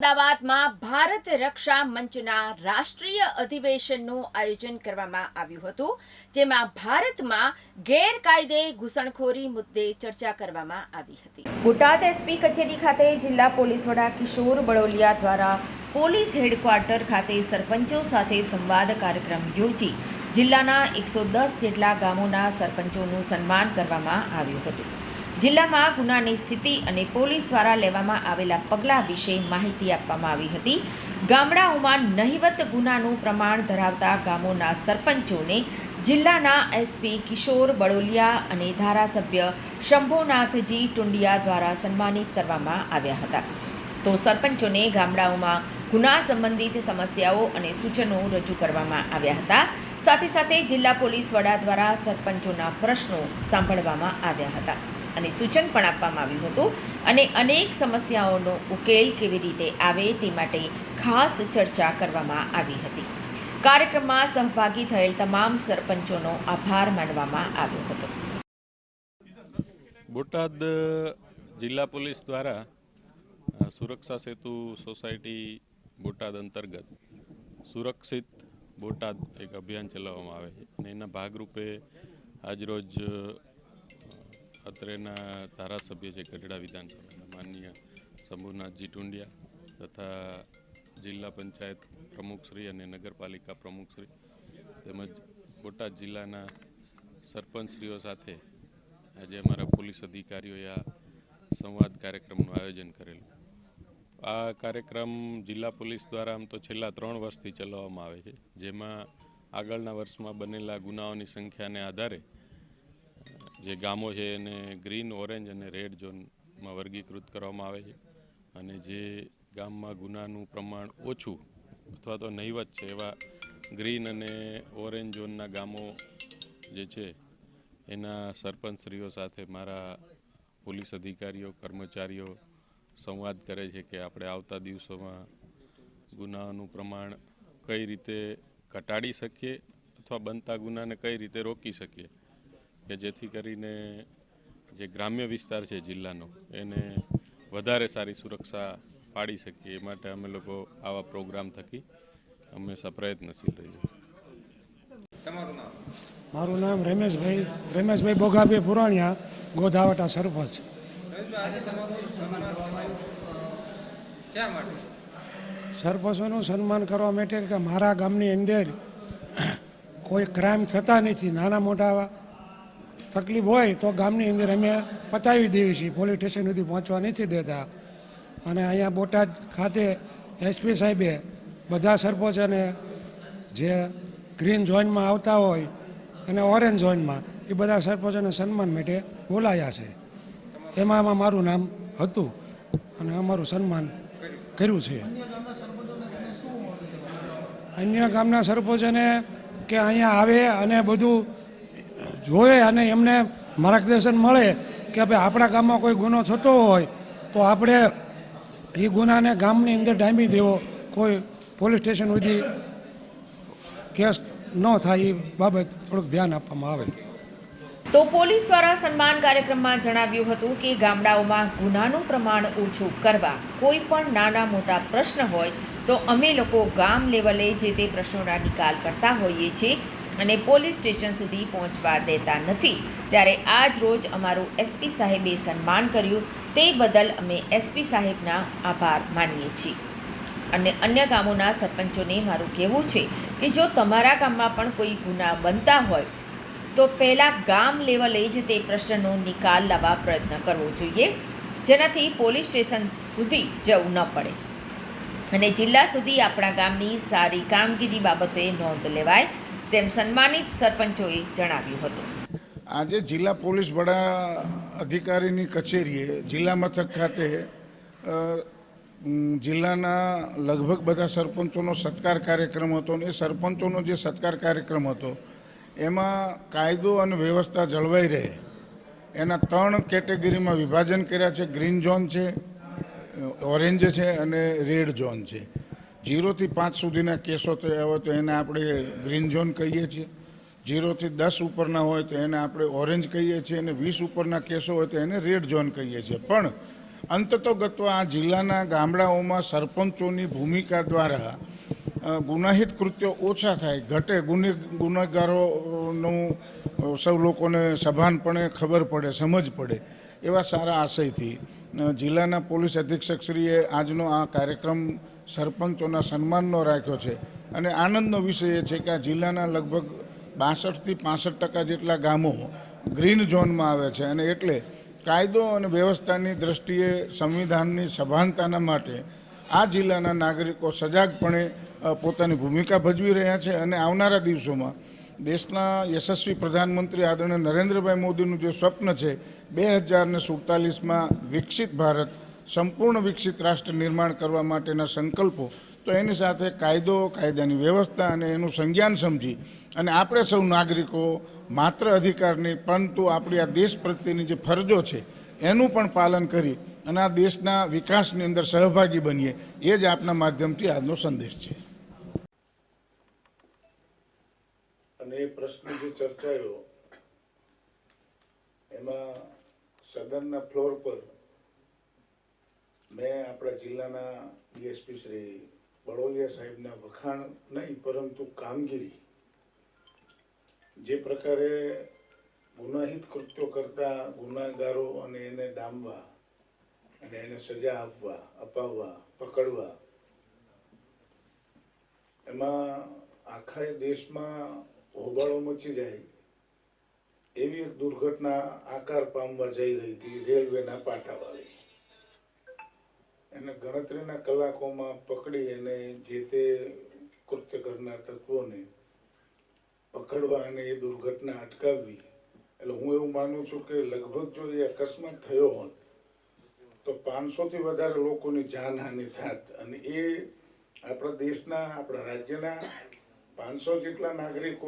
અમદાવાદમાં ભારત રક્ષા મંચના રાષ્ટ્રીય અધિવેશનનું આયોજન કરવામાં આવ્યું હતું, જેમાં ભારતમાં ગેરકાયદે ઘૂસણખોરી મુદ્દે ચર્ચા કરવામાં આવી હતી. બોટાદ એસપી કચેરી ખાતે જિલ્લા પોલીસ વડા કિશોર બળોલિયા દ્વારા પોલીસ હેડક્વાર્ટર ખાતે સરપંચો સાથે સંવાદ કાર્યક્રમ યોજી જિલ્લાના એકસો દસ જેટલા ગામોના સરપંચોનું સન્માન કરવામાં આવ્યું હતું. જિલ્લામાં ગુનાની સ્થિતિ અને પોલીસ દ્વારા લેવામાં આવેલા પગલાં વિશે માહિતી આપવામાં આવી હતી. ગામડાઓમાં નહિવત ગુનાનું પ્રમાણ ધરાવતા ગામોના સરપંચોને જિલ્લાના એસપી કિશોર બળોલિયા અને ધારાસભ્ય શંભોનાથજી ટુંડિયા દ્વારા સન્માનિત કરવામાં આવ્યા હતા. તો સરપંચોને ગામડાઓમાં ગુના સંબંધિત સમસ્યાઓ અને સૂચનો રજૂ કરવામાં આવ્યા હતા. સાથે સાથે જિલ્લા પોલીસ વડા દ્વારા સરપંચોના પ્રશ્નો સાંભળવામાં આવ્યા હતા. અને સૂચન પણ આપવામાં આવ્યું હતું. અને અનેક સમસ્યાઓનો ઉકેલ કેવી રીતે આવે તે માટે ખાસ ચર્ચા કરવામાં આવી હતી. કાર્યક્રમમાં સહભાગી થયેલ તમામ સરપંચોનો આભાર માનવામાં આવ્યો હતો. બોટાદ જિલ્લા પોલીસ દ્વારા સુરક્ષા સેતુ સોસાયટી બોટાદ અંતર્ગત સુરક્ષિત બોટાદ એક અભિયાન ચલાવવામાં આવે છે. અને એના ભાગરૂપે આજરોજ અત્રેના ધારાસભ્ય છે ગઢડા વિધાનસભાના માનનીય શંભુનાથજી ટુંડિયા તથા જિલ્લા પંચાયત પ્રમુખશ્રી અને નગરપાલિકા પ્રમુખશ્રી તેમજ બોટાદ જિલ્લાના સરપંચશ્રીઓ સાથે આજે અમારા પોલીસ અધિકારીઓએ આ સંવાદ કાર્યક્રમનું આયોજન કરેલું. આ કાર્યક્રમ જિલ્લા પોલીસ દ્વારા આમ તો છેલ્લા ત્રણ વર્ષથી ચલાવવામાં આવે છે. જેમાં આગળના વર્ષમાં બનેલા ગુનાઓની સંખ્યાને આધારે જે ગામો છે એને ગ્રીન ઓરેન્જ અને રેડ ઝોનમાં વર્ગીકૃત કરવામાં આવે છે. અને જે ગામમાં ગુનાનું પ્રમાણ ઓછું અથવા તો નહીવત છે, એવા ગ્રીન અને ઓરેન્જ ઝોનના ગામો જે છે, એના સરપંચશ્રીઓ સાથે મારા પોલીસ અધિકારીઓ, કર્મચારીઓ સંવાદ કરે છે કે આપણે આવતા દિવસોમાં ગુનાઓનું પ્રમાણ કઈ રીતે ઘટાડી શકીએ અથવા બનતા ગુનાને કઈ રીતે રોકી શકીએ. કે જેથી કરીને જે ગ્રામ્ય વિસ્તાર છે જિલ્લાનો એને વધારે સારી સુરક્ષા પાડી શકીએ. એ માટે અમે લોકો આવા પ્રોગ્રામ થકી હંમેશા પ્રયત્નશીલ રહીએ. મારું નામ રમેશભાઈ રમેશભાઈ બોગાભાઈ પુરાણિયા ગોધાવટા સરપંચ. સરપંચોનું સન્માન કરવા માટે કે મારા ગામની અંદર કોઈ ક્રાઇમ થતા નથી નાના મોટા તકલીફ હોય તો ગામની અંદર અમે પતાવી દેવી છીએ. પોલીસ સ્ટેશન સુધી પહોંચવા નથી દેતા. અને અહીંયા બોટાદ ખાતે એસપી સાહેબે બધા સરપંચોને જે ગ્રીન ઝોનમાં આવતા હોય અને ઓરેન્જ ઝોનમાં, એ બધા સરપંચોને સન્માન માટે બોલાયા છે. એમાં મારું નામ હતું અને અમારું સન્માન કર્યું છે. અન્ય ગામના સરપંચોને કે અહીંયા આવે અને બધું જોવે અને એમને માર્ગદર્શન મળે કે ભાઈ આપણા ગામમાં કોઈ ગુનો થતો હોય, તો આપણે એ ગુનાને ગામની અંદર ડામી દેવો. કોઈ પોલીસ સ્ટેશન સુધી કેસ ન થાય એ બાબત થોડુંક ધ્યાન આપવામાં આવે. તો પોલીસ દ્વારા સન્માન કાર્યક્રમમાં જણાવ્યું હતું કે ગામડાઓમાં ગુનાનું પ્રમાણ ઓછું કરવા કોઈ પણ નાના મોટા પ્રશ્ન હોય, તો અમે લોકો ગામ લેવલે જે તે પ્રશ્નોના નિકાલ કરતા હોઈએ છીએ. અને પોલીસ સ્ટેશન સુધી પહોંચવા દેતા નથી. ત્યારે આજ રોજ અમારું એસપી સાહેબે સન્માન કર્યું. તે બદલ અમે એસપી સાહેબના આભાર માનીએ છીએ. અને અન્ય ગામોના સરપંચોને મારું કહેવું છે કે જો તમારા ગામમાં પણ કોઈ ગુના બનતા હોય, તો પહેલાં ગામ લેવલે જ તે પ્રશ્નનો નિકાલ લાવવા પ્રયત્ન કરવો જોઈએ. જેનાથી પોલીસ સ્ટેશન સુધી જવું ન પડે. અને જિલ્લા સુધી આપણા ગામની સારી કામગીરી બાબતે નોંધ લેવાય. તેમ સન્માનિત સરપંચોએ જણાવ્યું હતું. આજે જિલ્લા પોલીસ વડા અધિકારીની કચેરીએ જિલ્લા મથક ખાતે જિલ્લાના લગભગ બધા સરપંચોનો સત્કાર કાર્યક્રમ હતો અને એ સરપંચોનો જે સત્કાર કાર્યક્રમ હતો, એમાં કાયદો અને વ્યવસ્થા જળવાઈ રહે. એના ત્રણ કેટેગરીમાં વિભાજન કર્યા છે, ગ્રીન ઝોન છે ઓરેન્જ છે અને રેડ ઝોન છે. જીરોથી પાંચ સુધીના કેસો થયા હોય તો એને આપણે ગ્રીન ઝોન કહીએ છીએ. જીરોથી દસ ઉપરના હોય તો એને આપણે ઓરેન્જ કહીએ છીએ અને વીસ ઉપરના કેસો હોય તો એને રેડ ઝોન કહીએ છીએ. પણ અંતતોગત્વા આ જિલ્લાના ગામડાઓમાં સરપંચોની ભૂમિકા દ્વારા ગુનાહિત કૃત્યો ઓછા થાય. ઘટે ગુને, ગુનેગારોનું સૌ લોકોને સભાનપણે ખબર પડે, સમજ પડે. એવા સારા આશયથી જિલ્લાના પોલીસ અધિક્ષકશ્રીએ આજનો આ કાર્યક્રમ સરપંચોના સન્માનનો રાખ્યો છે. અને આનંદનો વિષય એ છે કે આ જિલ્લાના લગભગ બાસઠથી પાસઠ ટકા જેટલા ગામો ગ્રીન ઝોનમાં આવે છે અને એટલે કાયદો અને વ્યવસ્થાની દ્રષ્ટિએ સંવિધાનની સભાનતાના માટે આ જિલ્લાના નાગરિકો સજાગપણે પોતાની ભૂમિકા ભજવી રહ્યા છે અને આવનારા દિવસોમાં દેશના યશસ્વી પ્રધાનમંત્રી આદરણીય નરેન્દ્રભાઈ મોદીનું જે સ્વપ્ન છે બે હજારને સુડતાલીસમાં વિકસિત ભારત, સંપૂર્ણ વિકસિત રાષ્ટ્ર નિર્માણ કરવા માટેના સંકલ્પો, તો એની સાથે કાયદો, કાયદાની વ્યવસ્થા અને એનું સંજ્ઞાન સમજી અને આપણે સૌ નાગરિકો માત્ર અધિકાર નહીં, પરંતુ આપણી આ દેશ પ્રત્યેની જે ફરજો છે, એનું પણ પાલન કરી અને આ દેશના વિકાસની અંદર સહભાગી બનીએ, એ જ આપના માધ્યમથી આજનો સંદેશ છે. અને એ પ્રશ્ન જે ચર્ચાયો, એમાં સદનના ફ્લોર પર મેં આપણા જિલ્લાના ડીએસપી શ્રી બળોલિયા સાહેબના વખાણ નહીં, પરંતુ કામગીરી જે પ્રકારે ગુનાહિત કૃત્યો કરતા ગુનાગારો અને એને ડામવા અને એને સજા આપવા, અપાવવા, પકડવા, એમાં આખા દેશમાં હોબાળો મચી જાય. એવી એક દુર્ઘટના આકાર પામવા જઈ રહી હતી, રેલવેના પાટાવાળી. એને ગણતરીના કલાકોમાં પકડી અને જે તે કૃત્ય કરનાર તત્વોને પકડવા અને એ દુર્ઘટના અટકાવવી. એટલે હું એવું માનું છું કે લગભગ જો એ અકસ્માત થયો હોત, તો પાંચસોથી વધારે લોકોની જાનહાનિ થાત. અને એ આપણા દેશના, આપણા રાજ્યના પાંચસો જેટલા નાગરિકો